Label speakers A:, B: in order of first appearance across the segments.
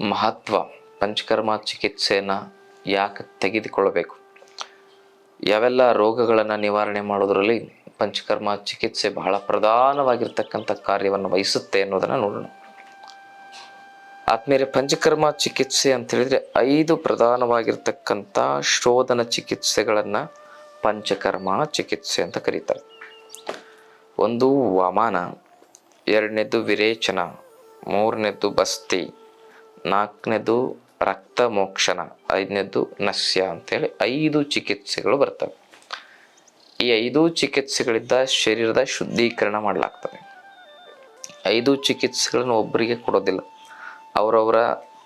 A: ಮಹತ್ವ ಪಂಚಕರ್ಮ ಚಿಕಿತ್ಸೆಯನ್ನು ಯಾಕೆ ತೆಗೆದುಕೊಳ್ಳಬೇಕು? ಯಾವೆಲ್ಲ ರೋಗಗಳನ್ನು ನಿವಾರಣೆ ಮಾಡೋದರಲ್ಲಿ ಪಂಚಕರ್ಮ ಚಿಕಿತ್ಸೆ ಬಹಳ ಪ್ರಧಾನವಾಗಿರ್ತಕ್ಕಂಥ ಕಾರ್ಯವನ್ನು ವಹಿಸುತ್ತೆ ಅನ್ನೋದನ್ನು ನೋಡೋಣ. ಆದ್ಮೇಲೆ ಪಂಚಕರ್ಮ ಚಿಕಿತ್ಸೆ ಅಂತ ಹೇಳಿದ್ರೆ ಐದು ಪ್ರಧಾನವಾಗಿರ್ತಕ್ಕಂಥ ಶೋಧನ ಚಿಕಿತ್ಸೆಗಳನ್ನು ಪಂಚಕರ್ಮ ಚಿಕಿತ್ಸೆ ಅಂತ ಕರೀತಾರೆ. ಒಂದು ವಮಾನ, ಎರಡನೇದು ವಿರೇಚನ, ಮೂರನೇದು ಬಸ್ತಿ ನಾಲ್ಕನೇದು ರಕ್ತ ಮೋಕ್ಷಣ ಐದನೇದು ನಸ್ಯ ಅಂತೇಳಿ ಐದು ಚಿಕಿತ್ಸೆಗಳು ಬರ್ತವೆ. ಈ ಐದು ಚಿಕಿತ್ಸೆಗಳಿಂದ ಶರೀರದ ಶುದ್ಧೀಕರಣ ಮಾಡಲಾಗ್ತದೆ. ಐದು ಚಿಕಿತ್ಸೆಗಳನ್ನು ಒಬ್ಬರಿಗೆ ಕೊಡೋದಿಲ್ಲ. ಅವರವರ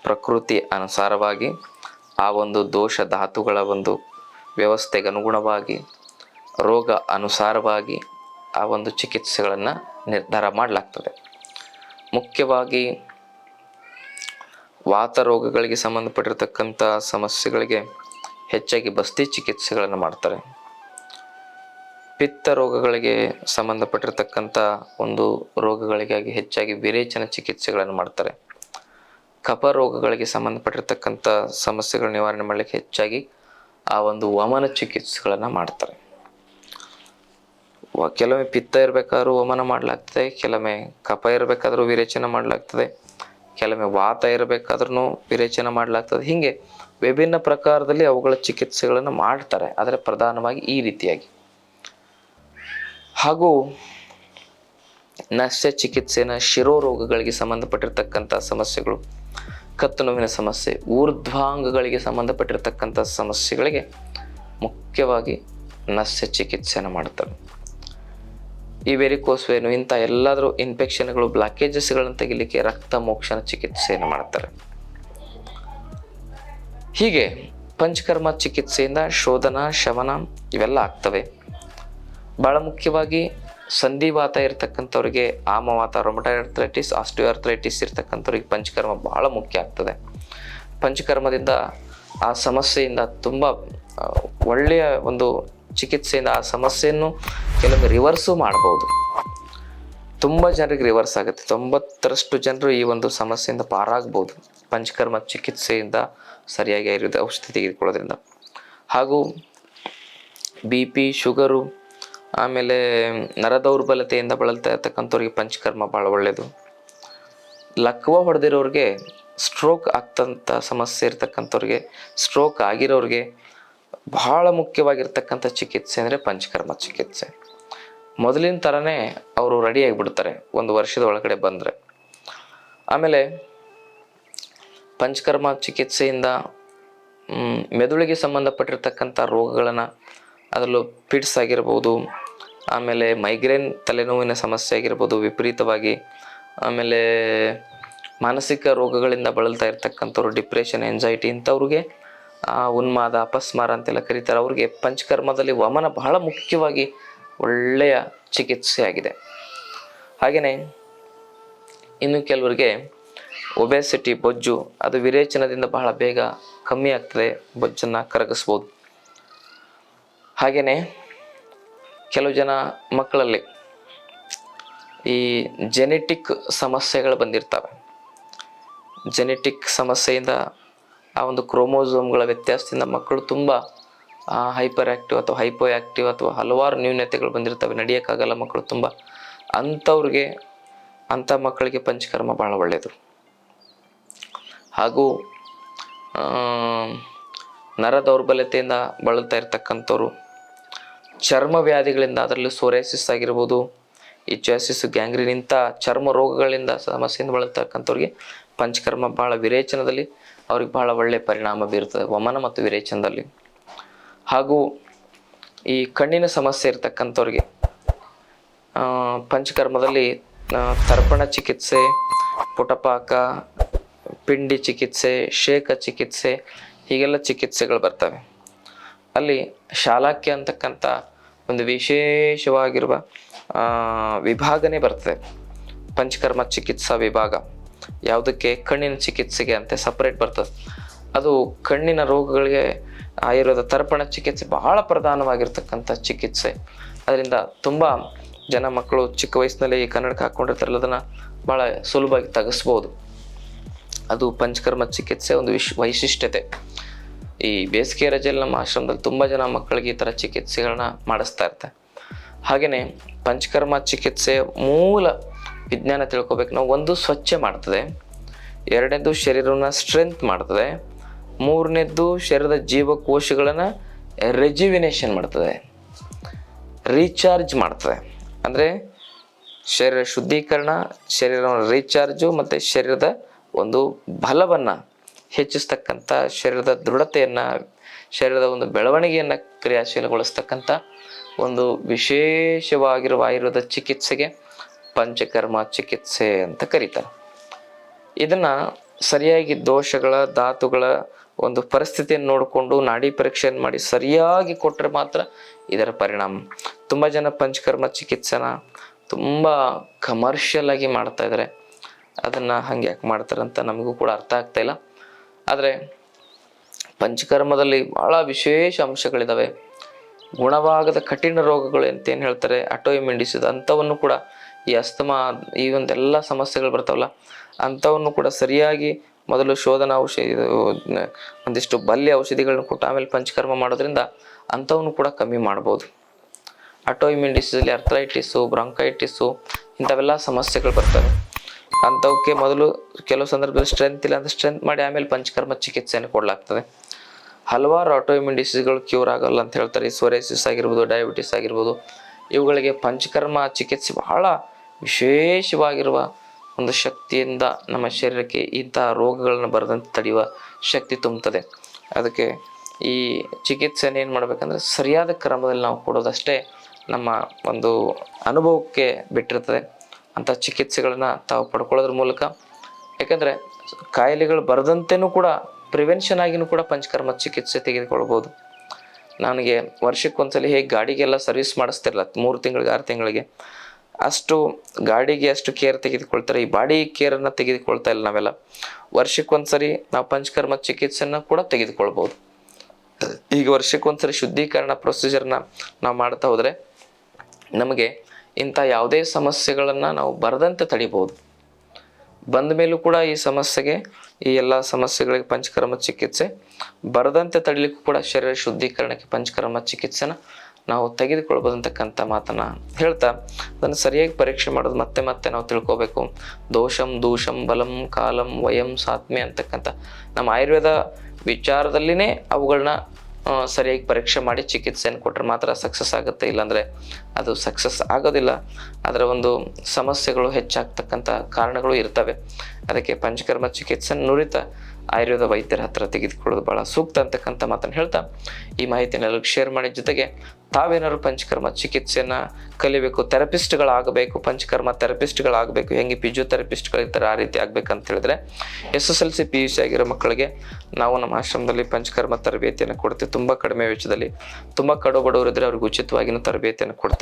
A: ಪ್ರಕೃತಿ ಅನುಸಾರವಾಗಿ ಆ ಒಂದು ದೋಷ ಧಾತುಗಳ ಒಂದು ವ್ಯವಸ್ಥೆಗೆ ಅನುಗುಣವಾಗಿ, ರೋಗ ಅನುಸಾರವಾಗಿ ಆ ಒಂದು ಚಿಕಿತ್ಸೆಗಳನ್ನು ನಿರ್ಧಾರ ಮಾಡಲಾಗ್ತದೆ. ಮುಖ್ಯವಾಗಿ ವಾತ ರೋಗಗಳಿಗೆ ಸಂಬಂಧಪಟ್ಟಿರತಕ್ಕಂಥ ಸಮಸ್ಯೆಗಳಿಗೆ ಹೆಚ್ಚಾಗಿ ಬಸ್ತಿ ಚಿಕಿತ್ಸೆಗಳನ್ನು ಮಾಡ್ತಾರೆ. ಪಿತ್ತ ರೋಗಗಳಿಗೆ ಸಂಬಂಧಪಟ್ಟಿರತಕ್ಕಂಥ ಒಂದು ರೋಗಗಳಿಗಾಗಿ ಹೆಚ್ಚಾಗಿ ವಿರೇಚನ ಚಿಕಿತ್ಸೆಗಳನ್ನು ಮಾಡ್ತಾರೆ. ಕಫ ರೋಗಗಳಿಗೆ ಸಂಬಂಧಪಟ್ಟಿರತಕ್ಕಂಥ ಸಮಸ್ಯೆಗಳ ನಿವಾರಣೆ ಮಾಡಲಿಕ್ಕೆ ಹೆಚ್ಚಾಗಿ ಆ ಒಂದು ವಮನ ಚಿಕಿತ್ಸೆಗಳನ್ನು ಮಾಡ್ತಾರೆ. ಕೆಲವೊಮ್ಮೆ ಪಿತ್ತ ಇರಬೇಕಾದ್ರೂ ವಮನ ಮಾಡಲಾಗ್ತದೆ, ಕೆಲವೊಮ್ಮೆ ಕಫ ಇರಬೇಕಾದ್ರೂ ವಿರೇಚನೆ ಮಾಡಲಾಗ್ತದೆ. ಕೆಲವೊಮ್ಮೆ ವಾತ ಇರಬೇಕಾದ್ರೂ ವಿರೇಚನೆ ಮಾಡಲಾಗ್ತದೆ. ಹೀಗೆ ವಿಭಿನ್ನ ಪ್ರಕಾರದಲ್ಲಿ ಅವುಗಳ ಚಿಕಿತ್ಸೆಗಳನ್ನು ಮಾಡ್ತಾರೆ. ಆದರೆ ಪ್ರಧಾನವಾಗಿ ಈ ರೀತಿಯಾಗಿ. ಹಾಗೂ ನಸ್ಯ ಚಿಕಿತ್ಸೆನ ಶಿರೋರೋಗಗಳಿಗೆ ಸಂಬಂಧಪಟ್ಟಿರ್ತಕ್ಕಂಥ ಸಮಸ್ಯೆಗಳು, ಕತ್ತು ನೋವಿನ ಸಮಸ್ಯೆ, ಊರ್ಧ್ವಾಂಗಗಳಿಗೆ ಸಂಬಂಧಪಟ್ಟಿರ್ತಕ್ಕಂಥ ಸಮಸ್ಯೆಗಳಿಗೆ ಮುಖ್ಯವಾಗಿ ನಸ್ಯ ಚಿಕಿತ್ಸೆಯನ್ನು ಮಾಡ್ತಾರೆ ಈ ವೆರಿಕೋಸ್ವೇನು ಇಂಥ ಎಲ್ಲಾದರೂ ಇನ್ಫೆಕ್ಷನ್ಗಳು ಬ್ಲಾಕೇಜಸ್ಗಳನ್ನು ತೆಗಿಲಿಕ್ಕೆ ರಕ್ತ ಮೋಕ್ಷಣ ಚಿಕಿತ್ಸೆಯನ್ನು ಮಾಡ್ತಾರೆ. ಹೀಗೆ ಪಂಚಕರ್ಮ ಚಿಕಿತ್ಸೆಯಿಂದ ಶೋಧನ, ಶಮನ ಇವೆಲ್ಲ ಆಗ್ತವೆ. ಬಹಳ ಮುಖ್ಯವಾಗಿ ಸಂಧಿವಾತ ಇರತಕ್ಕಂಥವ್ರಿಗೆ ಆಮವಾತ ರೊಮಟೈಥ್ರೈಟಿಸ್ ಆಸ್ಟಿಯೋಆರ್ಥ್ರೈಟಿಸ್ ಇರ್ತಕ್ಕಂಥವ್ರಿಗೆ ಪಂಚಕರ್ಮ ಬಹಳ ಮುಖ್ಯ ಆಗ್ತದೆ. ಪಂಚಕರ್ಮದಿಂದ ಆ ಸಮಸ್ಯೆಯಿಂದ ತುಂಬ ಒಳ್ಳೆಯ ಒಂದು ಚಿಕಿತ್ಸೆಯಿಂದ ಆ ಸಮಸ್ಯೆಯನ್ನು ಕೆಲವೊಮ್ಮೆ ರಿವರ್ಸು ಮಾಡ್ಬೋದು. ತುಂಬ ಜನರಿಗೆ ರಿವರ್ಸ್ ಆಗುತ್ತೆ. ತೊಂಬತ್ತರಷ್ಟು ಜನರು ಈ ಒಂದು ಸಮಸ್ಯೆಯಿಂದ ಪಾರಾಗ್ಬೋದು. ಪಂಚಕರ್ಮ ಚಿಕಿತ್ಸೆಯಿಂದ ಸರಿಯಾಗಿ ಆಯುರ್ವೇದ ಔಷಧಿ ತೆಗೆದುಕೊಳ್ಳೋದ್ರಿಂದ. ಹಾಗೂ ಬಿ ಪಿ ಶುಗರು ಆಮೇಲೆ ನರ ದೌರ್ಬಲ್ಯತೆಯಿಂದ ಬಳಲ್ತಾ ಇರ್ತಕ್ಕಂಥವ್ರಿಗೆ ಪಂಚಕರ್ಮ ಭಾಳ ಒಳ್ಳೆಯದು ಲಕ್ವ ಹೊಡೆದಿರೋರಿಗೆ ಸ್ಟ್ರೋಕ್ ಆಗ್ತಂಥ ಸಮಸ್ಯೆ ಇರ್ತಕ್ಕಂಥವ್ರಿಗೆ ಸ್ಟ್ರೋಕ್ ಆಗಿರೋರಿಗೆ ಬಹಳ ಮುಖ್ಯವಾಗಿರ್ತಕ್ಕಂಥ ಚಿಕಿತ್ಸೆ ಅಂದರೆ ಪಂಚಕರ್ಮ ಚಿಕಿತ್ಸೆ. ಮೊದಲಿನ ಥರನೇ ಅವರು ರೆಡಿ ಆಗಿಬಿಡ್ತಾರೆ. ಒಂದು ವರ್ಷದ ಒಳಗಡೆ ಬಂದರೆ. ಆಮೇಲೆ ಪಂಚಕರ್ಮ ಚಿಕಿತ್ಸೆಯಿಂದ ಮೆದುಳಿಗೆ ಸಂಬಂಧಪಟ್ಟಿರ್ತಕ್ಕಂಥ ರೋಗಗಳನ್ನು ಅದರಲ್ಲೂ ಪಿಡ್ಸ್ ಆಗಿರ್ಬೋದು, ಆಮೇಲೆ ಮೈಗ್ರೇನ್ ತಲೆನೋವಿನ ಸಮಸ್ಯೆ ಆಗಿರ್ಬೋದು, ವಿಪರೀತವಾಗಿ, ಆಮೇಲೆ ಮಾನಸಿಕ ರೋಗಗಳಿಂದ ಬಳಲ್ತಾ ಇರ್ತಕ್ಕಂಥವ್ರು ಡಿಪ್ರೆಷನ್ ಎಂಜೈಟಿ ಇಂಥವ್ರಿಗೆ ಉನ್ಮಾದ, ಅಪಸ್ಮಾರ ಅಂತೆಲ್ಲ ಕರೀತಾರೆ. ಅವ್ರಿಗೆ ಪಂಚಕರ್ಮದಲ್ಲಿ ವಮನ ಬಹಳ ಮುಖ್ಯವಾಗಿ ಒಳ್ಳೆಯ ಚಿಕಿತ್ಸೆಯಾಗಿದೆ. ಹಾಗೆಯೇ ಇನ್ನು ಕೆಲವರಿಗೆ ಒಬೆಸಿಟಿ, ಬೊಜ್ಜು ಅದು ವಿರೇಚನದಿಂದ ಬಹಳ ಬೇಗ ಕಮ್ಮಿ ಆಗ್ತದೆ, ಬೊಜ್ಜನ್ನು ಕರಗಿಸ್ಬೋದು. ಹಾಗೆಯೇ ಕೆಲವು ಜನ ಮಕ್ಕಳಲ್ಲಿ ಈ ಜೆನೆಟಿಕ್ ಸಮಸ್ಯೆಗಳು ಬಂದಿರ್ತವೆ. ಜೆನೆಟಿಕ್ ಸಮಸ್ಯೆಯಿಂದ ಆ ಒಂದು ಕ್ರೋಮೋಸೋಮ್ಗಳ ವ್ಯತ್ಯಾಸದಿಂದ ಮಕ್ಕಳು ತುಂಬ ಹೈಪರ್ ಆ್ಯಕ್ಟಿವ್ ಅಥವಾ ಹೈಪೋ ಆ್ಯಕ್ಟಿವ್ ಅಥವಾ ಹಲವಾರು ನ್ಯೂನತೆಗಳು ಬಂದಿರ್ತವೆ. ನಡೆಯೋಕ್ಕಾಗಲ್ಲ ಮಕ್ಕಳು ತುಂಬ. ಅಂಥವ್ರಿಗೆ ಅಂಥ ಮಕ್ಕಳಿಗೆ ಪಂಚಕರ್ಮ ಭಾಳ ಒಳ್ಳೆಯದು ಹಾಗೂ ಆ, ನರ ದೌರ್ಬಲ್ಯತೆಯಿಂದ ಬಳಲ್ತಾ ಇರ್ತಕ್ಕಂಥವ್ರು ಚರ್ಮ ವ್ಯಾಧಿಗಳಿಂದ ಅದರಲ್ಲೂ ಸೋರೆಸಿಸ್ ಆಗಿರ್ಬೋದು ಇಚ್ಚಾಸಿಸ್ ಗ್ಯಾಂಗ್ರಿನ್ ಇಂಥ ಚರ್ಮ ರೋಗಗಳಿಂದ ಸಮಸ್ಯೆಯಿಂದ ಬಳಲ್ತಕ್ಕಂಥವ್ರಿಗೆ ಪಂಚಕರ್ಮ ಭಾಳ ವಿರೇಚನದಲ್ಲಿ ಅವ್ರಿಗೆ ಭಾಳ ಒಳ್ಳೆಯ ಪರಿಣಾಮ ಬೀರ್ತದೆ. ವಮನ ಮತ್ತು ವಿರೇಚನದಲ್ಲಿ. ಹಾಗೂ ಈ ಕಣ್ಣಿನ ಸಮಸ್ಯೆ ಇರ್ತಕ್ಕಂಥವ್ರಿಗೆ ಪಂಚಕರ್ಮದಲ್ಲಿ ತರ್ಪಣ ಚಿಕಿತ್ಸೆ, ಪುಟಪಾಕ, ಪಿಂಡಿ ಚಿಕಿತ್ಸೆ ಶೇಕ ಚಿಕಿತ್ಸೆ, ಹೀಗೆಲ್ಲ ಚಿಕಿತ್ಸೆಗಳು ಬರ್ತವೆ. ಅಲ್ಲಿ ಶಾಲಾಕ್ಯ ಅಂತಕ್ಕಂಥ ಒಂದು ವಿಶೇಷವಾಗಿರುವ ವಿಭಾಗನೇ ಬರ್ತದೆ. ಪಂಚಕರ್ಮ ಚಿಕಿತ್ಸಾ ವಿಭಾಗ. ಯಾವುದಕ್ಕೆ? ಕಣ್ಣಿನ ಚಿಕಿತ್ಸೆಗೆ ಅಂತ ಸಪ್ರೇಟ್ ಬರ್ತದೆ. ಅದು ಕಣ್ಣಿನ ರೋಗಗಳಿಗೆ ಆಯುರ್ವೇದ ತರ್ಪಣ ಚಿಕಿತ್ಸೆ ಬಹಳ ಪ್ರಧಾನವಾಗಿರ್ತಕ್ಕಂಥ ಚಿಕಿತ್ಸೆ. ಅದರಿಂದ ತುಂಬ ಜನ ಮಕ್ಕಳು ಚಿಕ್ಕ ವಯಸ್ಸಿನಲ್ಲಿ ಈ ಕನ್ನಡಕ ಹಾಕ್ಕೊಂಡಿರ್ತಾರಲ್ಲ ಅದನ್ನು ಭಾಳ ಸುಲಭವಾಗಿ ತೆಗೆಸ್ಬೋದು. ಅದು ಪಂಚಕರ್ಮ ಚಿಕಿತ್ಸೆ ಒಂದು ವಿಶ್, ವೈಶಿಷ್ಟ್ಯತೆ. ಈ ಬೇಸಿಗೆ ರಜೆಯಲ್ಲಿ ನಮ್ಮ ಆಶ್ರಮದಲ್ಲಿ ತುಂಬ ಜನ ಮಕ್ಕಳಿಗೆ ಈ ಥರ ಚಿಕಿತ್ಸೆಗಳನ್ನ ಮಾಡಿಸ್ತಾ ಇರ್ತಾರೆ. ಹಾಗೆಯೇ ಪಂಚಕರ್ಮ ಚಿಕಿತ್ಸೆ ಮೂಲ ವಿಜ್ಞಾನ ತಿಳ್ಕೊಬೇಕು. ನಾವು ಒಂದು ಸ್ವಚ್ಛ ಮಾಡ್ತದೆ, ಎರಡನೇದು ಶರೀರವನ್ನು ಸ್ಟ್ರೆಂತ್ ಮಾಡ್ತದೆ ಮೂರನೇದ್ದು ಶರೀರದ ಜೀವಕೋಶಗಳನ್ನು ರೆಜಿವಿನೇಷನ್ ಮಾಡ್ತದೆ. ರೀಚಾರ್ಜ್ ಮಾಡ್ತದೆ. ಅಂದರೆ ಶರೀರ ಶುದ್ಧೀಕರಣ, ಶರೀರವನ್ನು ರೀಚಾರ್ಜು ಮತ್ತು ಶರೀರದ ಒಂದು ಬಲವನ್ನು ಹೆಚ್ಚಿಸ್ತಕ್ಕಂಥ, ಶರೀರದ ದೃಢತೆಯನ್ನು, ಶರೀರದ ಒಂದು ಬೆಳವಣಿಗೆಯನ್ನು ಕ್ರಿಯಾಶೀಲಗೊಳಿಸ್ತಕ್ಕಂಥ ಒಂದು ವಿಶೇಷವಾಗಿರುವ ಆಯುರ್ವೇದ ಚಿಕಿತ್ಸೆಗೆ ಪಂಚಕರ್ಮ ಚಿಕಿತ್ಸೆ ಅಂತ ಕರೀತಾರೆ. ಇದನ್ನು ಸರಿಯಾಗಿ ದೋಷಗಳ, ಧಾತುಗಳ ಒಂದು ಪರಿಸ್ಥಿತಿಯನ್ನು ನೋಡಿಕೊಂಡು ನಾಡಿ ಪರೀಕ್ಷೆಯನ್ನು ಮಾಡಿ ಸರಿಯಾಗಿ ಕೊಟ್ಟರೆ ಮಾತ್ರ ಇದರ ಪರಿಣಾಮ. ತುಂಬ ಜನ ಪಂಚಕರ್ಮ ಚಿಕಿತ್ಸೆನ ತುಂಬ ಕಮರ್ಷಿಯಲ್ ಆಗಿ ಮಾಡ್ತಾ ಇದ್ದಾರೆ ಅದನ್ನು ಹಂಗೆ ಯಾಕೆ ಮಾಡ್ತಾರೆ ಅಂತ ನಮಗೂ ಕೂಡ ಅರ್ಥ ಆಗ್ತಾ ಇಲ್ಲ. ಆದರೆ ಪಂಚಕರ್ಮದಲ್ಲಿ ಬಹಳ ವಿಶೇಷ ಅಂಶಗಳಿದಾವೆ. ಗುಣವಾಗದ ಕಠಿಣ ರೋಗಗಳು ಅಂತ ಏನು ಹೇಳ್ತಾರೆ? ಅಟೋಇಮ್ಯೂನ್ ಡಿಸೀಸ್ ಅಂಥವನ್ನು ಕೂಡ ಈ ಅಸ್ತಮಾ, ಈ ಒಂದೆಲ್ಲ ಸಮಸ್ಯೆಗಳು ಬರ್ತಾವಲ್ಲ, ಅಂಥವನ್ನು ಕೂಡ ಸರಿಯಾಗಿ ಮೊದಲು ಶೋಧನಾ ಔಷಧಿ ಒಂದಿಷ್ಟು ಬಲ್ಯ ಔಷಧಿಗಳನ್ನ ಕೊಟ್ಟು ಆಮೇಲೆ ಪಂಚಕರ್ಮ ಮಾಡೋದ್ರಿಂದ ಅಂಥವನ್ನು ಕೂಡ ಕಮ್ಮಿ ಮಾಡ್ಬೋದು. ಅಟೋಇಮ್ಯೂನ್ ಡಿಸೀಸಲ್ಲಿ ಅರ್ಥ್ರೈಟಿಸು, ಬ್ರಾಂಕೈಟಿಸು ಇಂಥವೆಲ್ಲ ಸಮಸ್ಯೆಗಳು ಬರ್ತವೆ. ಅಂಥವಕ್ಕೆ ಮೊದಲು ಕೆಲವು ಸಂದರ್ಭದಲ್ಲಿ ಸ್ಟ್ರೆಂತ್ ಇಲ್ಲ ಅಂದ್ರೆ ಸ್ಟ್ರೆಂತ್ ಮಾಡಿ ಆಮೇಲೆ ಪಂಚಕರ್ಮ ಚಿಕಿತ್ಸೆಯನ್ನು ಕೊಡಲಾಗ್ತದೆ. ಹಲವಾರು ಆಟೋಇಮ್ಯೂನ್ ಡಿಸೀಸ್ಗಳು ಕ್ಯೂರ್ ಆಗಲ್ಲ ಅಂತ ಹೇಳ್ತಾರೆ. ಸೋರೇಸಿಸ್ ಆಗಿರ್ಬೋದು, ಡಯಾಬಿಟಿಸ್ ಆಗಿರ್ಬೋದು, ಇವುಗಳಿಗೆ ಪಂಚಕರ್ಮ ಚಿಕಿತ್ಸೆ ಬಹಳ ವಿಶೇಷವಾಗಿರುವ ಒಂದು ಶಕ್ತಿಯಿಂದ ನಮ್ಮ ಶರೀರಕ್ಕೆ ಇಂತಹ ರೋಗಗಳನ್ನು ಬರದಂತೆ ತಡೆಯುವ ಶಕ್ತಿ ತುಂಬುತ್ತದೆ. ಅದಕ್ಕೆ ಈ ಚಿಕಿತ್ಸೆಯನ್ನು ಏನು ಮಾಡಬೇಕಂದ್ರೆ ಸರಿಯಾದ ಕ್ರಮದಲ್ಲಿ ನಾವು ಕೊಡೋದಷ್ಟೇ ನಮ್ಮ ಒಂದು ಅನುಭವಕ್ಕೆ ಬಿಟ್ಟಿರ್ತದೆ ಅಂಥ ಚಿಕಿತ್ಸೆಗಳನ್ನ ತಾವು ಪಡ್ಕೊಳ್ಳೋದ್ರ ಮೂಲಕ. ಯಾಕಂದರೆ ಕಾಯಿಲೆಗಳು ಬರದಂತೆಯೂ ಕೂಡ ಪ್ರಿವೆನ್ಷನ್ ಆಗಿನೂ ಕೂಡ ಪಂಚಕರ್ಮ ಚಿಕಿತ್ಸೆ ತೆಗೆದುಕೊಳ್ಬೋದು. ನನಗೆ ವರ್ಷಕ್ಕೊಂದ್ಸಲಿ ಹೇಗೆ ಗಾಡಿಗೆಲ್ಲ ಸರ್ವಿಸ್ ಮಾಡಿಸ್ತಿರಲ್ಲ ಮೂರು ತಿಂಗಳಿಗೆ, ಆರು ತಿಂಗಳಿಗೆ. ಅಷ್ಟು ಗಾಡಿಗೆ ಅಷ್ಟು ಕೇರ್ ತೆಗೆದುಕೊಳ್ತಾರೆ. ಈ ಬಾಡಿ ಕೇರನ್ನು ತೆಗೆದುಕೊಳ್ತಾ ಇಲ್ಲ ನಾವೆಲ್ಲ. ವರ್ಷಕ್ಕೊಂದ್ಸರಿ ನಾವು ಪಂಚಕರ್ಮ ಚಿಕಿತ್ಸೆನ ಕೂಡ ತೆಗೆದುಕೊಳ್ಬೋದು. ಈಗ ವರ್ಷಕ್ಕೊಂದ್ಸರಿ ಶುದ್ಧೀಕರಣ ಪ್ರೊಸೀಜರ್ನ ನಾವು ಮಾಡ್ತಾ ಹೋದರೆ ನಮಗೆ ಇಂಥ ಯಾವುದೇ ಸಮಸ್ಯೆಗಳನ್ನು ನಾವು ಬರದಂತೆ ತಡಿಬೋದು. ಬಂದ ಮೇಲೂ ಕೂಡ ಈ ಸಮಸ್ಯೆಗೆ, ಈ ಎಲ್ಲ ಸಮಸ್ಯೆಗಳಿಗೆ ಪಂಚಕರ್ಮ ಚಿಕಿತ್ಸೆ ಬರದಂತೆ ತಡಿಲಿಕ್ಕೂ ಕೂಡ ಶರೀರ ಶುದ್ಧೀಕರಣಕ್ಕೆ ಪಂಚಕರ್ಮ ಚಿಕಿತ್ಸೆನ ನಾವು ತೆಗೆದುಕೊಳ್ಬೋದಂತಕ್ಕಂಥ ಮಾತನ್ನು ಹೇಳ್ತಾ, ಅದನ್ನು ಸರಿಯಾಗಿ ಪರೀಕ್ಷೆ ಮಾಡೋದು ಮತ್ತೆ ಮತ್ತೆ ನಾವು ತಿಳ್ಕೊಬೇಕು. ದೋಷಂ, ದೂಷಂ, ಬಲಂ, ಕಾಲಂ, ವಯಂ, ಸಾತ್ಮೆ ಅಂತಕ್ಕಂಥ ನಮ್ಮ ಆಯುರ್ವೇದ ವಿಚಾರದಲ್ಲಿನೇ ಅವುಗಳನ್ನ ಸರಿಯಾಗಿ ಪರೀಕ್ಷೆ ಮಾಡಿ ಚಿಕಿತ್ಸೆಯನ್ನು ಕೊಟ್ಟರೆ ಮಾತ್ರ ಸಕ್ಸಸ್ ಆಗುತ್ತೆ, ಇಲ್ಲಾಂದರೆ ಅದು ಸಕ್ಸಸ್ ಆಗೋದಿಲ್ಲ. ಅದರ ಒಂದು ಸಮಸ್ಯೆಗಳು ಹೆಚ್ಚಾಗ್ತಕ್ಕಂಥ ಕಾರಣಗಳು ಇರ್ತವೆ. ಅದಕ್ಕೆ ಪಂಚಕರ್ಮ ಚಿಕಿತ್ಸೆ ನುರಿತ ಆಯುರ್ವೇದ ವೈದ್ಯರ ಹತ್ರ ತೆಗೆದುಕೊಳ್ಳೋದು ಭಾಳ ಸೂಕ್ತ ಅಂತಕ್ಕಂಥ ಮಾತನ್ನು ಹೇಳ್ತಾ, ಈ ಮಾಹಿತಿಯನ್ನು ಶೇರ್ ಮಾಡಿ. ಜೊತೆಗೆ ತಾವೇನಾದ್ರು ಪಂಚಕರ್ಮ ಚಿಕಿತ್ಸೆಯನ್ನು ಕಲಿಬೇಕು, ಥೆರಪಿಸ್ಟ್ಗಳಾಗಬೇಕು, ಪಂಚಕರ್ಮ ಥೆರಪಿಸ್ಟ್ಗಳಾಗಬೇಕು, ಹೆಂಗೆ ಫಿಸಿಯೋಥೆರಪಿಸ್ಟ್ಗಳಿರ್ತಾರೆ ಆ ರೀತಿ ಆಗ್ಬೇಕಂತ ಹೇಳಿದ್ರೆ, S S L C P U C ಆಗಿರೋ ಮಕ್ಕಳಿಗೆ ನಾವು ನಮ್ಮ ಆಶ್ರಮದಲ್ಲಿ ಪಂಚಕರ್ಮ ತರಬೇತಿಯನ್ನು ಕೊಡ್ತೀವಿ. ತುಂಬ ಕಡಿಮೆ ವೆಚ್ಚದಲ್ಲಿ, ತುಂಬ ಕಡು ಬಡವರಿದ್ದರೆ ಅವ್ರಿಗೆ ಉಚಿತವಾಗಿನೂ ತರಬೇತಿಯನ್ನು ಕೊಡ್ತೇವೆ.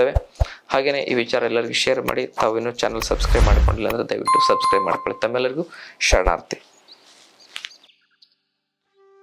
A: ಹಾಗೆಯೇ ಈ ವಿಚಾರ ಎಲ್ಲರಿಗೂ ಶೇರ್ ಮಾಡಿ. ತಾವು ಇನ್ನೂ ಚಾನಲ್ ಸಬ್ಸ್ಕ್ರೈಬ್ ಮಾಡಿಕೊಂಡಿಲ್ಲ ಅಂದರೆ ದಯವಿಟ್ಟು ಸಬ್ಸ್ಕ್ರೈಬ್ ಮಾಡ್ಕೊಳ್ಳಿ. ತಮ್ಮೆಲ್ಲರಿಗೂ ಶರಣಾರ್ಥಿ.